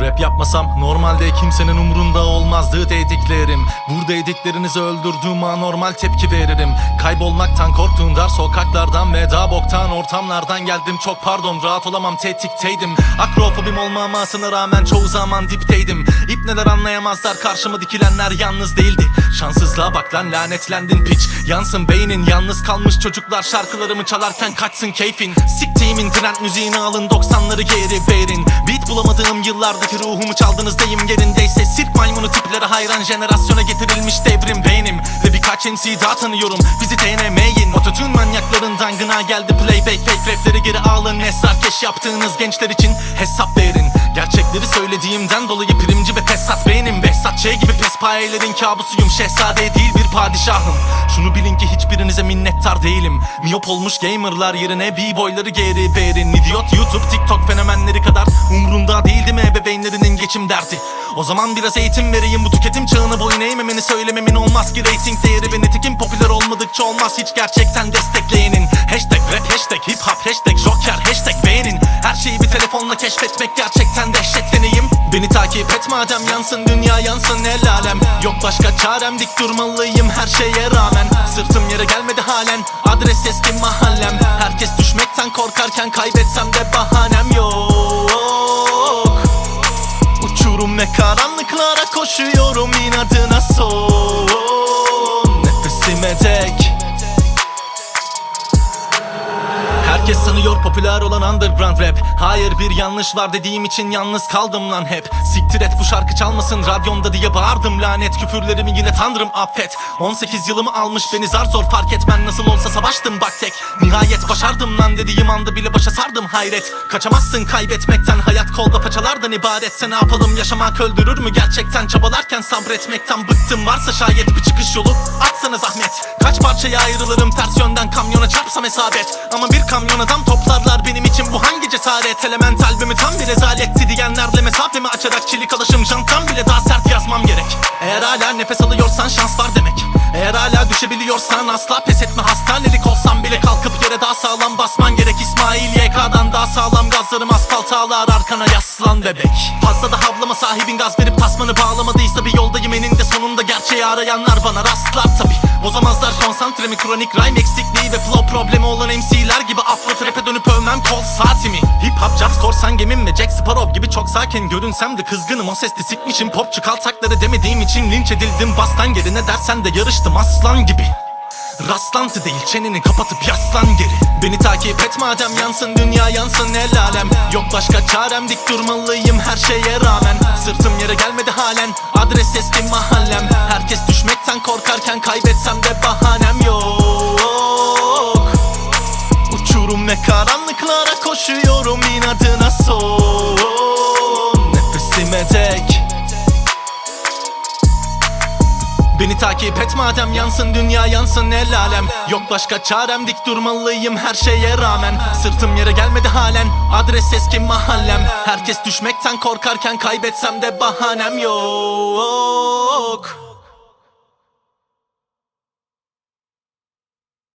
Rap yapmasam normalde kimsenin umrunda olmaz olmazdı dediklerim Burada ediklerinizi öldürdüğüm anormal tepki veririm. Kaybolmaktan korktuğum dar sokaklardan ve boktan ortamlardan geldim. Çok pardon rahat olamam tetikteydim Akrofobim olmamasına rağmen çoğu zaman dipteydim. İpneler anlayamazlar karşıma dikilenler yalnız değildi. Şanssızlığa bak lan lanetlendin piç. Yansın beynin yalnız kalmış çocuklar. Şarkılarımı çalarken kaçsın keyfin. Siktiğimin trend müziğini alın 90'ları geri verin. Beat bulamadığım yıllardaki ruhumu çaldınız deyim yerindeyse Maymunu tiplere hayran jenerasyona getirilmiş devrim beynim. Ve birkaç MC daha tanıyorum. Bizi TNM'yin Ototune manyaklarından gına geldi playback. Fake rapleri geri alın. Esrar keş yaptığınız gençler için hesap verin. Gerçekleri söylediğimden dolayı primci ve fesat beynim. Behzat Ç gibi pespayelerin kabusuyum. Şehzade değil bir padişahım. Şunu bilin ki hiçbirinize minnettar değilim. Miyop olmuş gamerlar yerine b-boyları geri verin. İdiot YouTube TikTok fenomenleri kadar Umrunda değildi mi ebeveynlerinin geçim derdi O zaman biraz eğitim vereyim bu tüketim çağını boyun eğmemeni söylememin olmaz ki. Rating değeri ve nitekim popüler olmadıkça olmaz. Hiç gerçekten destekleyenin. Hashtag rap, hashtag hip hop, hashtag joker, hashtag beğenin. Her şeyi bir telefonla keşfetmek gerçekten dehşet deneyim Beni takip et madem yansın dünya yansın el alem. Yok başka çarem dik durmalıyım her şeye rağmen. Sırtım yere gelmedi halen adres eski mahallem. Herkes düşmekten korkarken kaybetsem de bahanem koşuyorum inadına son Sanıyor popüler olan underground rap. Hayır bir yanlış var dediğim için yalnız kaldım lan hep. Siktir et bu şarkı çalmasın radyomda diye bağırdım. Lanet Küfürlerimi yine tanrım affet. 18 yılımı almış beni zar zor fark etmen Nasıl olsa savaştım bak tek. Nihayet başardım lan dediğim anda bile başa sardım hayret. Kaçamazsın kaybetmekten hayat kolda paçalardan ibaret. Ne yapalım yaşamak öldürür mü? Gerçekten Çabalarken sabretmekten bıktım. Varsa şayet bir çıkış yolu Atsana zahmet. Kaç parçaya ayrılırım ters yönden kamyona çarpsam hesabet. Ama bir kamyon adam toplarlar benim için. Bu hangi cesaret? Element albümü tam bir rezaletti diyenlerle mesafemi açarak Çelik alışım jantam bile daha sert yazmam gerek. Eğer hala nefes alıyorsan şans var demek. Eğer hala düşebiliyorsan asla pes etme. Hastanelik olsam bile kalkıp yere daha sağlam basman gerek. İsmail YK'dan daha sağlam gazlarım asfalt ağlar. Arkana yaslan bebek. Fazla da havlama sahibin gaz verip tasmanı bağlamadıysa bir yoldayım. Eninde sonunda gerçeği arayanlar bana rastlar tabi Bozamazlar konsantremi kronik rhyme eksikliği ve flow problemi olan MC'ler gibi afro trap'e dönüp övmem kol saatimi. Hip hop jobs korsan gemim ve Jack Sparrow gibi çok sakin görünsem de kızgınım o sesli sikmişim. Popçu kaltakları demediğim için linç edildim. Bastan yerine dersen de yarıştım aslan gibi. Rastlantı değil çeneni kapatıp yaslan geri. Beni takip et madem yansın dünya yansın el alem. Yok başka çarem dik durmalıyım her şeye rağmen. Sırtım yere gelmedi halen adres eski mahallem. Herkes düşmekten korkarken kaybetsem Ve karanlıklara koşuyorum inadına son. Nefesime dek. Beni takip et madem yansın dünya yansın el alem. Yok başka çarem dik durmalıyım her şeye rağmen. Sırtım yere gelmedi halen adres eski mahallem. Herkes düşmekten korkarken kaybetsem de bahanem yok